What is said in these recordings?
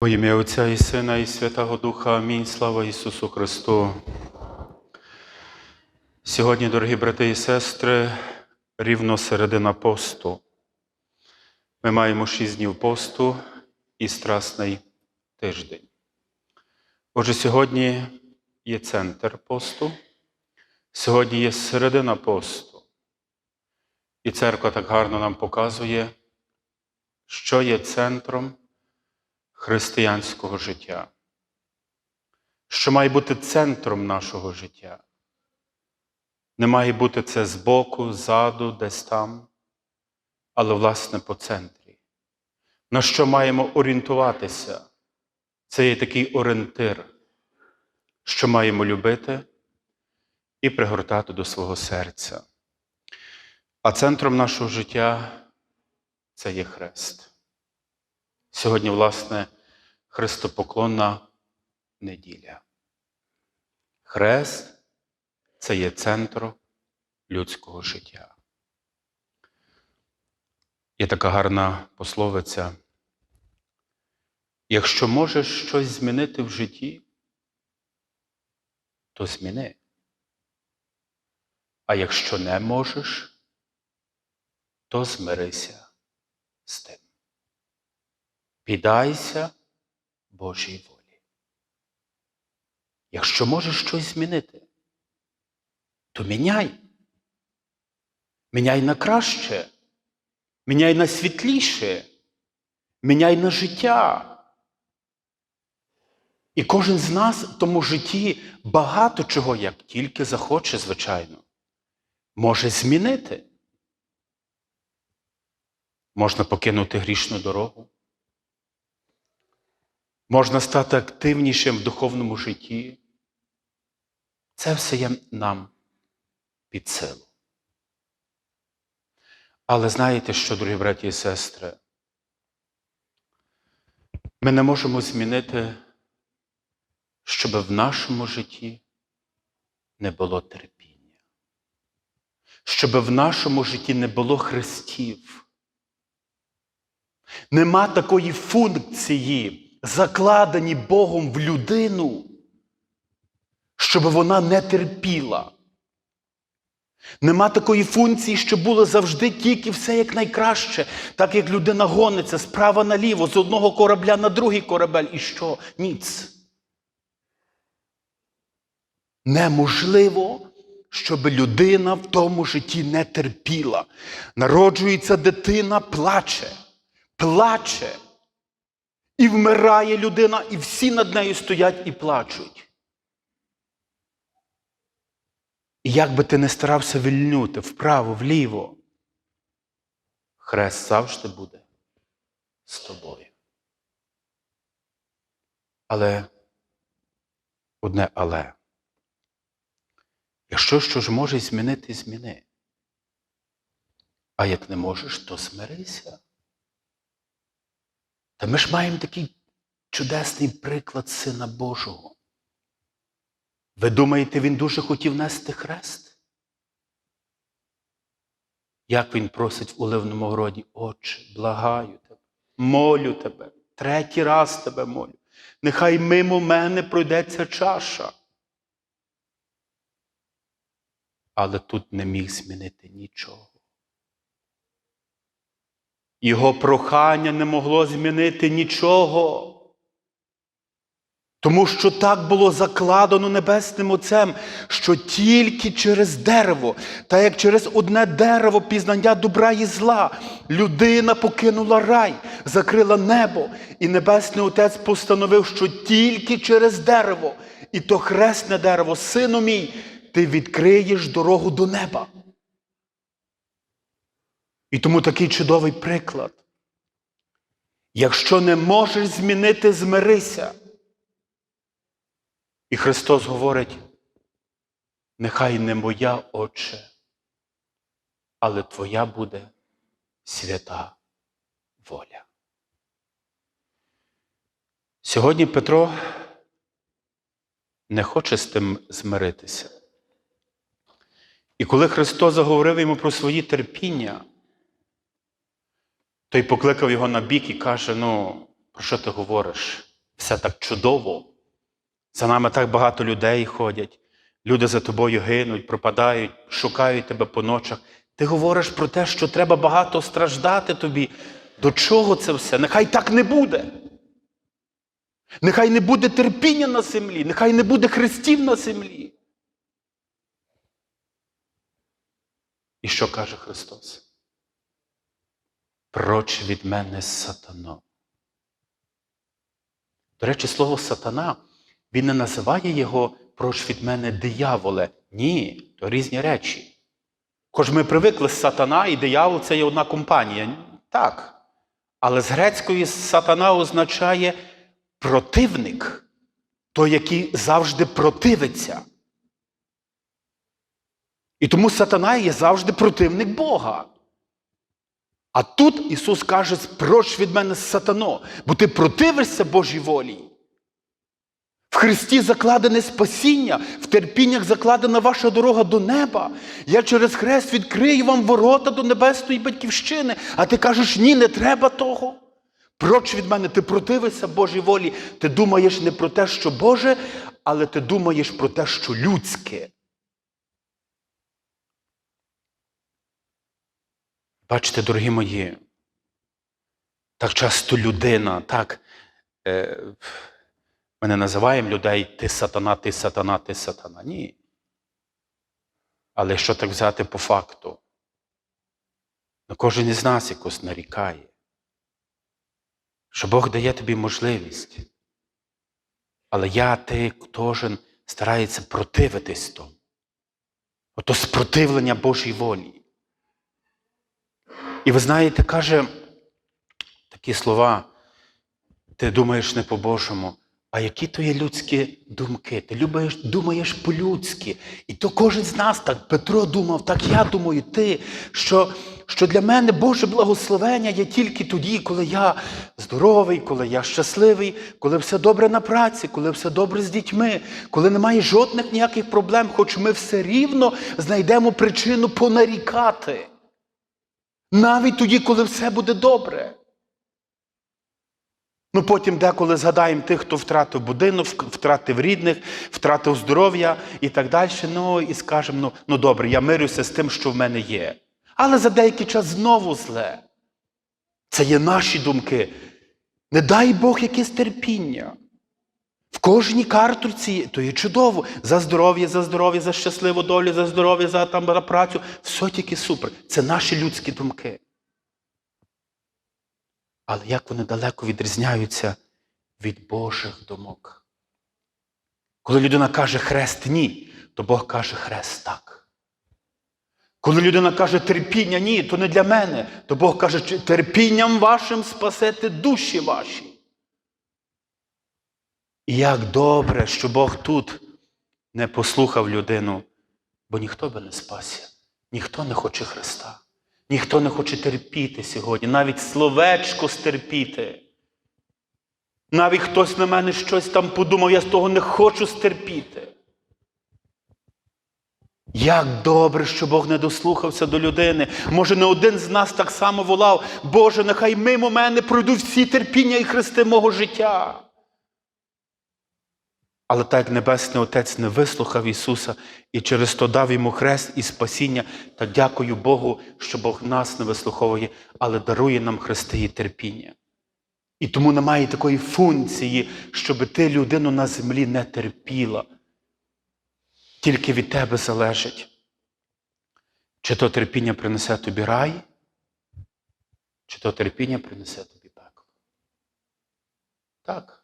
Во ім'я Отця і Сина, і Святого Духа. Амінь. Слава Ісусу Христу. Сьогодні, дорогі брати і сестри, рівно середина посту. Ми маємо шість днів посту і страсний тиждень. Отже, сьогодні є центр посту, сьогодні є середина посту. І церква так гарно нам показує, що є центром християнського життя, що має бути центром нашого життя. Не має бути це збоку, ззаду, десь там, але, власне, по центрі. На що маємо орієнтуватися? Це є такий орієнтир, що маємо любити і пригортати до свого серця. А центром нашого життя це є хрест. Сьогодні, власне, хрестопоклонна неділя. Хрест це є центр людського життя. Є така гарна пословиця. Якщо можеш щось змінити в житті, то зміни. А якщо не можеш, то змирися з тим. Піддайся Божій волі. Якщо можеш щось змінити, то міняй. Міняй на краще, міняй на світліше, міняй на життя. І кожен з нас в тому житті багато чого, як тільки захоче, звичайно, може змінити. Можна покинути грішну дорогу. Можна стати активнішим в духовному житті. Це все є нам під силу. Але знаєте що, дорогі браті і сестри? Ми не можемо змінити, щоб в нашому житті не було терпіння, щоб в нашому житті не було хрестів. Нема такої функції, закладені Богом в людину, щоб вона не терпіла. Нема такої функції, щоб було завжди тільки все як найкраще, так як людина гониться справа наліво, з одного корабля на другий корабель. І що? Ніц. Неможливо, щоб людина в тому житті не терпіла. Народжується дитина, плаче, плаче. І вмирає людина, і всі над нею стоять і плачуть. І як би ти не старався вільнути вправо, вліво, хрест завжди буде з тобою. Але одне але. Якщо що ж можеш змінити, зміни. А як не можеш, то смирися. Та ми ж маємо такий чудесний приклад Сина Божого. Ви думаєте, він дуже хотів нести хрест? Як він просить в Оливному городі, Отче, благаю тебе, молю тебе, третій раз тебе молю. Нехай мимо мене пройде ця чаша. Але тут не міг змінити нічого. Його прохання не могло змінити нічого. Тому що так було закладено Небесним Отцем, що тільки через дерево, та як через одне дерево пізнання добра і зла, людина покинула рай, закрила небо, і Небесний Отець постановив, що тільки через дерево, і то хресне дерево, сину мій, ти відкриєш дорогу до неба. І тому такий чудовий приклад. Якщо не можеш змінити, змирися. І Христос говорить, нехай не моя Отче, але Твоя буде свята воля. Сьогодні Петро не хоче з тим змиритися. І коли Христос заговорив йому про свої терпіння, той покликав його на бік і каже: Ну, про що ти говориш? все так чудово. За нами так багато людей ходять. Люди за тобою гинуть, пропадають, шукають тебе по ночах. Ти говориш про те, що треба багато страждати тобі. До чого це все? Нехай так не буде. Нехай не буде терпіння на землі, нехай не буде хрестів на землі. І що каже Христос? Проч від мене сатано. До речі, слово сатана, він не називає його проч від мене дияволе. Ні, то різні речі. Хоч ми привикли сатана і диявол це є одна компанія. Так. Але з грецької сатана означає противник, той, який завжди противиться. І тому сатана є завжди противник Бога. А тут Ісус каже, спроч від мене сатано, бо ти противишся Божій волі. В Христі закладене спасіння, в терпіннях закладена ваша дорога до неба. Я через хрест відкрию вам ворота до небесної батьківщини, а ти кажеш, ні, не треба того. Проч від мене, ти противишся Божій волі. Ти думаєш не про те, що Боже, але ти думаєш про те, що людське. Бачите, дорогі мої, так часто людина, так, е, ми не називаємо людей ти сатана, ти сатана, ти сатана. Ні. Але що так взяти по факту? Ну, кожен із нас якось нарікає, що Бог дає тобі можливість. Але я, ти, кожен старається противитись тому. Ото спротивлення Божій волі. І ви знаєте, каже такі слова, ти думаєш не по-божому, а які то є людські думки? Ти любиш, думаєш по-людськи. І то кожен з нас так, Петро думав, так я думаю, ти, що, що для мене Боже благословення є тільки тоді, коли я здоровий, коли я щасливий, коли все добре на праці, коли все добре з дітьми, коли немає жодних ніяких проблем, хоч ми все рівно знайдемо причину понарікати. Навіть тоді, коли все буде добре. Ну потім деколи згадаємо тих, хто втратив будинок, втратив рідних, втратив здоров'я і так далі. Ну і скажемо, ну, ну добре, я мирюся з тим, що в мене є. Але за деякий час знову зле. Це є наші думки. Не дай Бог якесь терпіння. В кожній картурці, то є чудово. За здоров'я, за здоров'я, за щасливу долю, за здоров'я, за там за працю. Все тільки супер. Це наші людські думки. Але як вони далеко відрізняються від Божих думок. Коли людина каже хрест ні, то Бог каже хрест так. Коли людина каже терпіння ні, то не для мене, то Бог каже, терпінням вашим спасете душі ваші. І як добре, що Бог тут не послухав людину, бо ніхто би не спасся, ніхто не хоче Христа, ніхто не хоче терпіти сьогодні, навіть словечко стерпіти. Навіть хтось на мене щось там подумав, я з того не хочу стерпіти. Як добре, що Бог не дослухався до людини. Може, не один з нас так само волав, Боже, нехай мимо мене пройдуть всі терпіння і хрести мого життя. Але так як Небесний Отець не вислухав Ісуса і через то дав йому хрест і спасіння, та дякую Богу, що Бог нас не вислуховує, але дарує нам хрести і терпіння. І тому немає такої функції, щоб ти людину на землі не терпіла. Тільки від тебе залежить, чи то терпіння принесе тобі рай, чи то терпіння принесе тобі пекло. Так.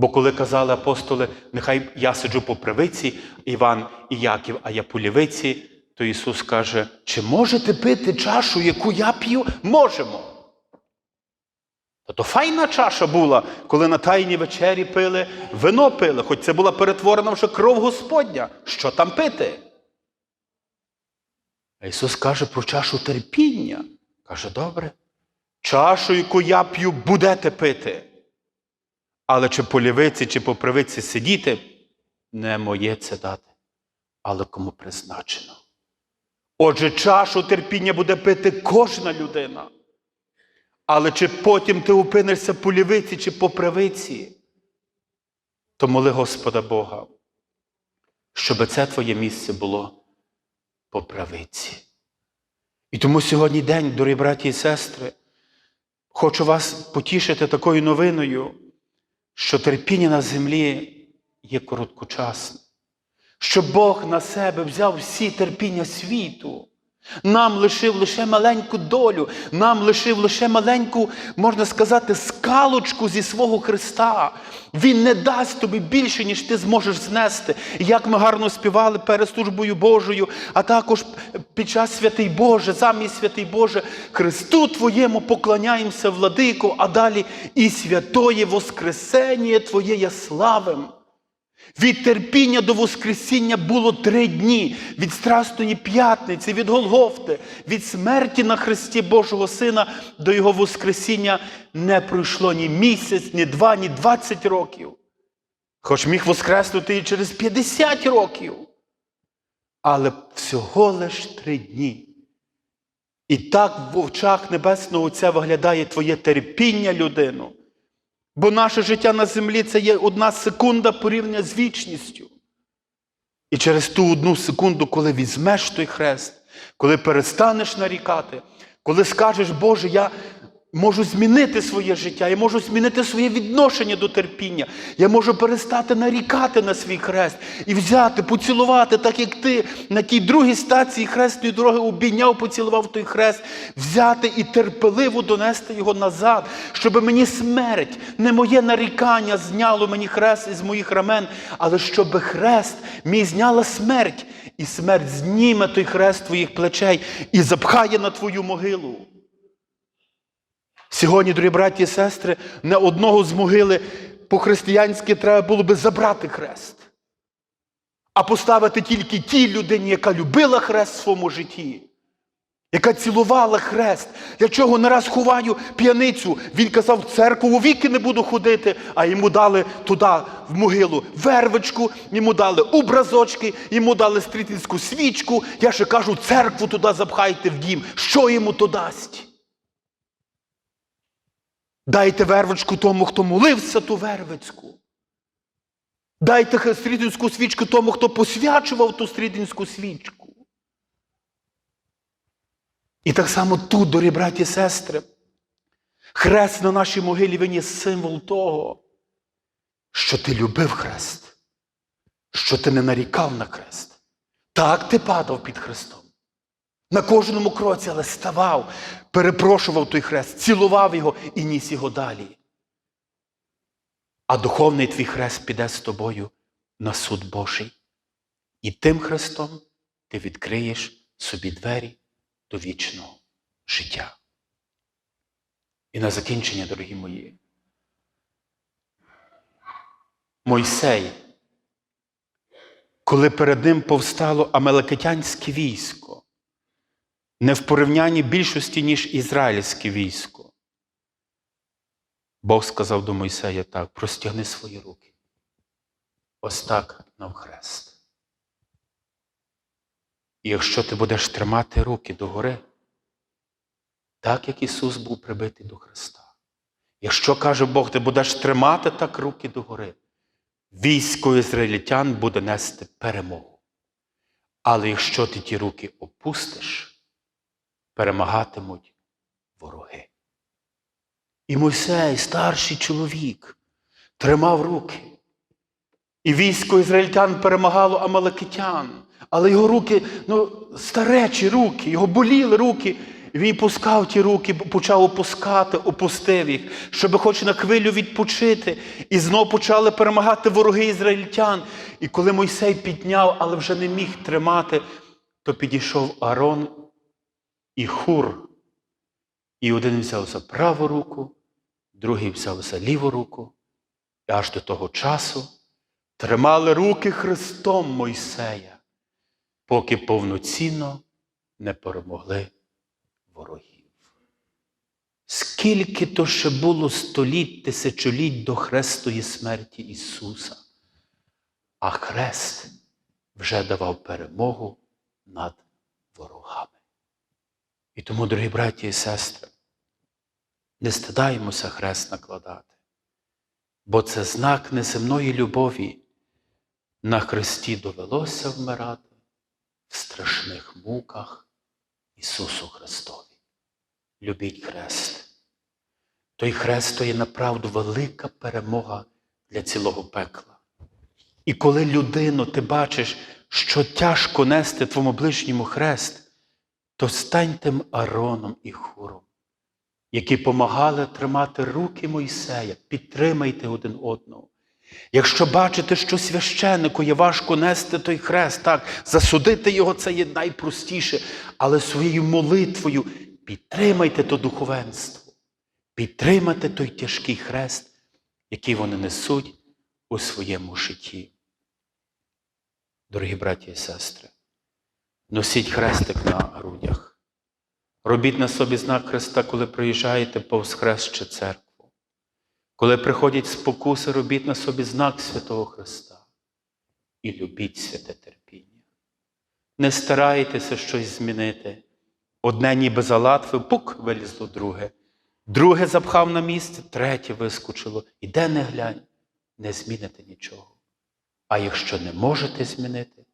Бо коли казали апостоли, нехай я сиджу по правиці, Іван і Яків, а я по лівиці, то Ісус каже, чи можете пити чашу, яку я п'ю? Можемо. Та то файна чаша була, коли на тайній вечері пили, вино пили, хоч це була перетворена вже кров Господня. Що там пити? А Ісус каже про чашу терпіння. Каже, добре, чашу, яку я п'ю, будете пити. Але чи по лівиці, чи по правиці сидіти, не моє це дати, але кому призначено. Отже, чашу терпіння буде пити кожна людина. Але чи потім ти опинишся по лівиці чи по правиці, то моли Господа Бога, щоб це твоє місце було по правиці. І тому сьогодні день, дорогі браті і сестри, хочу вас потішити такою новиною, що терпіння на землі є короткочасне, що Бог на себе взяв всі терпіння світу. Нам лишив лише маленьку долю, нам лишив лише маленьку, можна сказати, скалочку зі свого Христа. Він не дасть тобі більше, ніж ти зможеш знести. Як ми гарно співали перед службою Божою, а також під час святий Боже, замість святий Боже, Христу Твоєму поклоняємося, владику, а далі і святоє Воскресення Твоє я славим. Від терпіння до Воскресіння було три дні від Страстної п'ятниці, від Голгофти, від смерті на Христі Божого Сина до Його Воскресіння не пройшло ні місяць, ні два, ні двадцять років. Хоч міг воскреснути і через 50 років. Але всього лиш три дні. І так в очах Небесного Отця виглядає твоє терпіння людину. Бо наше життя на землі це є одна секунда порівняно з вічністю. І через ту одну секунду, коли візьмеш той хрест, коли перестанеш нарікати, коли скажеш, Боже, я можу змінити своє життя, я можу змінити своє відношення до терпіння, я можу перестати нарікати на свій хрест і взяти, поцілувати, так як ти на тій другій стації хрестної дороги обійняв, поцілував той хрест, взяти і терпеливо донести його назад, щоб мені смерть, не моє нарікання зняло мені хрест із моїх рамен, але щоб хрест мій зняла смерть, і смерть зніме той хрест твоїх плечей і запхає на твою могилу. Сьогодні, дорогі браті і сестри, не одного з могили по-християнськи треба було би забрати хрест, а поставити тільки тій людині, яка любила хрест в своєму житті, яка цілувала хрест. Для чого не раз ховаю п'яницю? Він казав, в церкву віки не буду ходити, а йому дали туди, в могилу, вервичку, йому дали образочки, йому дали стрітинську свічку. Я ще кажу, церкву туди запхайте в дім. Що йому то дасть? Дайте вервочку тому, хто молився ту вервицьку. Дайте стрідинську свічку тому, хто посвячував ту стрідинську свічку. І так само тут, дорогі браті і сестри, хрест на нашій могилі є символ того, що ти любив хрест, що ти не нарікав на хрест. Так ти падав під хрестом. На кожному кроці, але ставав, перепрошував той хрест, цілував його і ніс його далі. А духовний твій хрест піде з тобою на суд Божий. І тим хрестом ти відкриєш собі двері до вічного життя. І на закінчення, дорогі мої, Мойсей, коли перед ним повстало амелекитянське військо, не в порівнянні більшості, ніж ізраїльське військо. Бог сказав до Мойсея так: простягни свої руки. Ось так навхрест. І якщо ти будеш тримати руки догори, так як Ісус був прибитий до Христа, якщо каже Бог, ти будеш тримати так руки догори, військо ізраїльтян буде нести перемогу. Але якщо ти ті руки опустиш, перемагатимуть вороги. І Мойсей, старший чоловік, тримав руки. І військо ізраїльтян перемагало амалакитян. Але його руки, ну, старечі руки, його боліли руки. Він пускав ті руки, почав опускати, опустив їх, щоб хоч на хвилю відпочити. І знов почали перемагати вороги ізраїльтян. І коли Мойсей підняв, але вже не міг тримати, то підійшов Арон і хур. І один взяв за праву руку, другий взяв за ліву руку. І аж до того часу тримали руки Христом Мойсея, поки повноцінно не перемогли ворогів. Скільки то ще було століть, тисячоліть до хрестої смерті Ісуса, а хрест вже давав перемогу над ворогами. І тому, дорогі браті і сестри, не стидаємося хрест накладати, бо це знак неземної любові. На хресті довелося вмирати в страшних муках Ісусу Христові. Любіть хрест. Той хрест то є направду велика перемога для цілого пекла. І коли людину ти бачиш, що тяжко нести твому ближньому хрест, то стань тим Ароном і Хуром, які помагали тримати руки Мойсея, підтримайте один одного. Якщо бачите, що священнику є важко нести той хрест, так, засудити його це є найпростіше, але своєю молитвою підтримайте то духовенство, підтримайте той тяжкий хрест, який вони несуть у своєму житті. Дорогі браті і сестри, носіть хрестик на грудях. Робіть на собі знак хреста, коли приїжджаєте повз хрест чи церкву. Коли приходять спокуси, робіть на собі знак Святого Христа і любіть святе терпіння. Не старайтеся щось змінити. Одне ніби за латви, пук вилізло друге. Друге запхав на місце, третє вискочило. Іде не глянь, не зміните нічого. А якщо не можете змінити,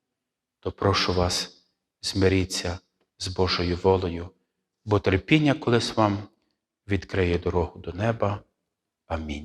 то прошу вас, змиріться з Божою волею, бо терпіння колись вам відкриє дорогу до неба. Амінь.